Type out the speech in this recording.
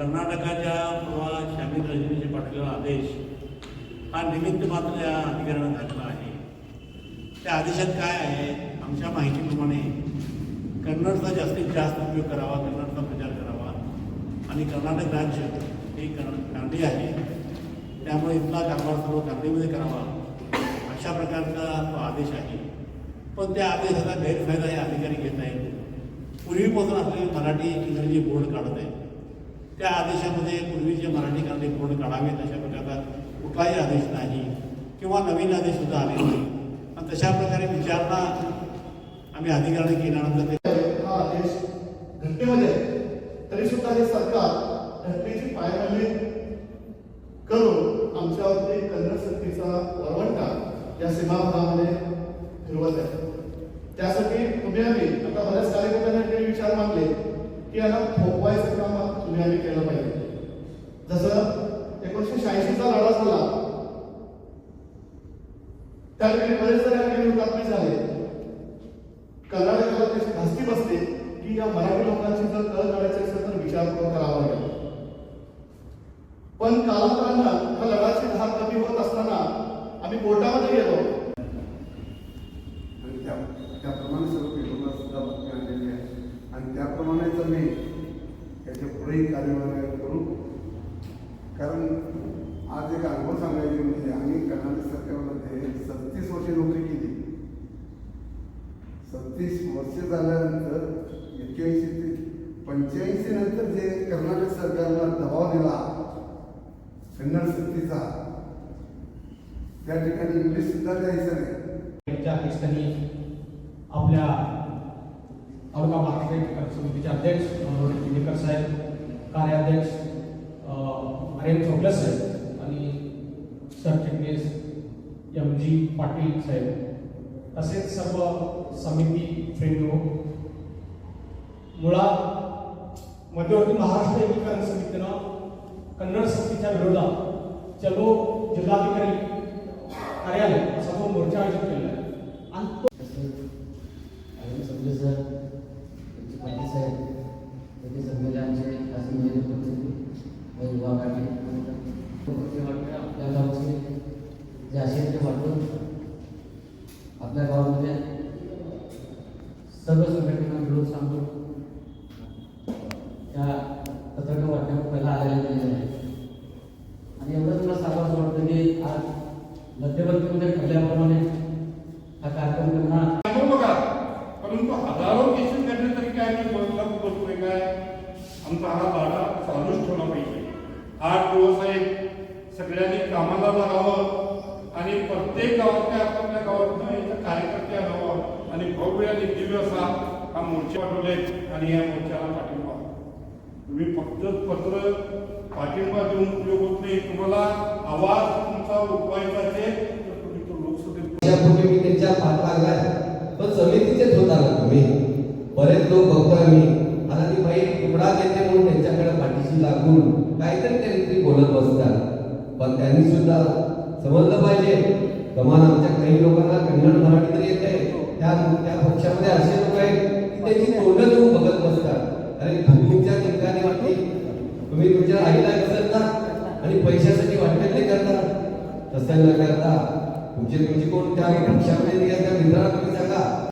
कर्नाटकाच्या परवा शामिल रजनीचे पाठवलेला आदेश हा निमित्त मात्र या अधिकाऱ्यानं झालेला आहे. त्या आदेशात काय आहे? आमच्या माहितीप्रमाणे कन्नडचा जास्तीत जास्त उपयोग करावा कन्नडचा प्रचार करावा आणि कर्नाटक राज्य हे कांडी आहे. त्यामुळे इथला कारभार सर्व कांडीमध्ये करावा अशा प्रकारचा तो आदेश आहे. पण त्या आदेशाचा गैरफायदा हे अधिकारी घेत आहेत. पूर्वीपासून आपले मराठी इंग्रजी बोर्ड काढत आहेत त्या आदेशामध्ये पूर्वीचे मराठी कायदे बोर्ड काढावेत अशा प्रकारचा कुठलाही आदेश नाही किंवा नवीन आदेश सुद्धा आले नाही. आणि तशा प्रकारे विचारणा आम्ही अधिकारी केल्यानंतर हा आदेश घटनेमध्ये तरीसुद्धा तरी सुद्धा हे सरकार घटनेची पायमल्ली करून आमच्यावरती कन्नड सक्तीचा वरवंटा या सीमाभागामध्ये फिरवत आहे. त्यासाठी तुम्ही आम्ही आता बऱ्याच कार्यकर्त्यांना ते विचार मांडले की याला थोपवायचं काम तुम्ही आम्ही केलं पाहिजे. जसं एकोणीसशे शहाऐंशीचा लढा झाला. त्या ठिकाणी बरेच जण हुतात्मे झाले. कर्नाटकाला त्याची धास्ती बसते की या मराठी लोकांची जर कळ काढायची असेल तर विचार करून करावा लागेल. पण कालांतरानं हा लढाची धार कमी होत असताना आम्ही कोर्टामध्ये गेलो आणि त्या त्याप्रमाणे सर्व पेपरला सुद्धा बातमी आलेली आहे आणि त्याप्रमाणेच आम्ही याच्या पुढेही कार्यवाही करू. कारण आज एक अनुभव सांगायचे म्हणजे आम्ही कर्नाटक सरकारमध्ये सत्तीस वर्षे नोकरी केली. सत्तीस वर्ष झाल्यानंतर एक्क्याऐंशी ते पंच्याऐंशी नंतर जे कर्नाटक सरकारला दबाव दिला कन्नड सक्तीचा त्या ठिकाणी इंग्लिश सुद्धा द्यायचं नाही. आपल्या औरंगाबाद अध्यक्ष मनोहर साहेब कार्याध्यक्ष आर्यन चौकले साहेब आणि सरचिटणीस एम जी पाटील साहेब. तसेच सर्व समिती फ्रेंडो मुळात मध्यवर्ती महाराष्ट्र एकीकरण समितीनं कन्नड सक्तीच्या विरोधात चलो जिल्हाधिकारी आपल्या सर्व संघटना मिळून सांगतो. त्या पत्रकार वाटण्यावर पहिला आलेला नाही आहे. आणि एवढंच मला सांगावं वाटतं की आज मध्यवर्तीमध्ये ठरल्याप्रमाणे हा कार्यक्रम करणार बघा परंतु हजारो केसेस घडले तरी काय मी बोलला बसतोय काय? आमचा हा बाडा चालूच ठेवला पाहिजे. आठ दिवस आहे. सगळ्यांनी कामाला लागावं. आणि प्रत्येक गावातल्या आपल्या गावातनं इथं कार्यकर्ते आणावं आणि भव्य आणि दिव्य असा हा मोर्चा पाठवले आणि या मोर्चाला पाठिंबा. तुम्ही फक्त पत्र पाठिंबा देऊन उपयोग होत नाही तुम्हाला आवाज तुमचा उठवायचा असेल तर तुम्ही तो लोकसभेत मी त्यांच्या पाठ लागलाय पण समितीचेच होता ना तुम्ही. बरेच लोक बघतोय मी आता ती बाई तुकडा देते म्हणून त्यांच्याकडे पाठीशी लागून काहीतरी काहीतरी बोलत बसतात. पण त्यांनी सुद्धा समजलं पाहिजे. कमान आमच्या काही लोकांना कन्नड मराठी तरी आहे. त्या त्या पक्षामध्ये असे लोक आहेत की त्याची तोंड देऊन बघत बसतात. अरे तुमच्या ठिकाणी वाटते. तुम्ही तुमच्या आईला विसरता आणि पैशासाठी वाटत नाही करता. तसं न करता तुमचे तुमची कोण त्या पक्षामध्ये त्या मित्राला तुम्ही सांगा.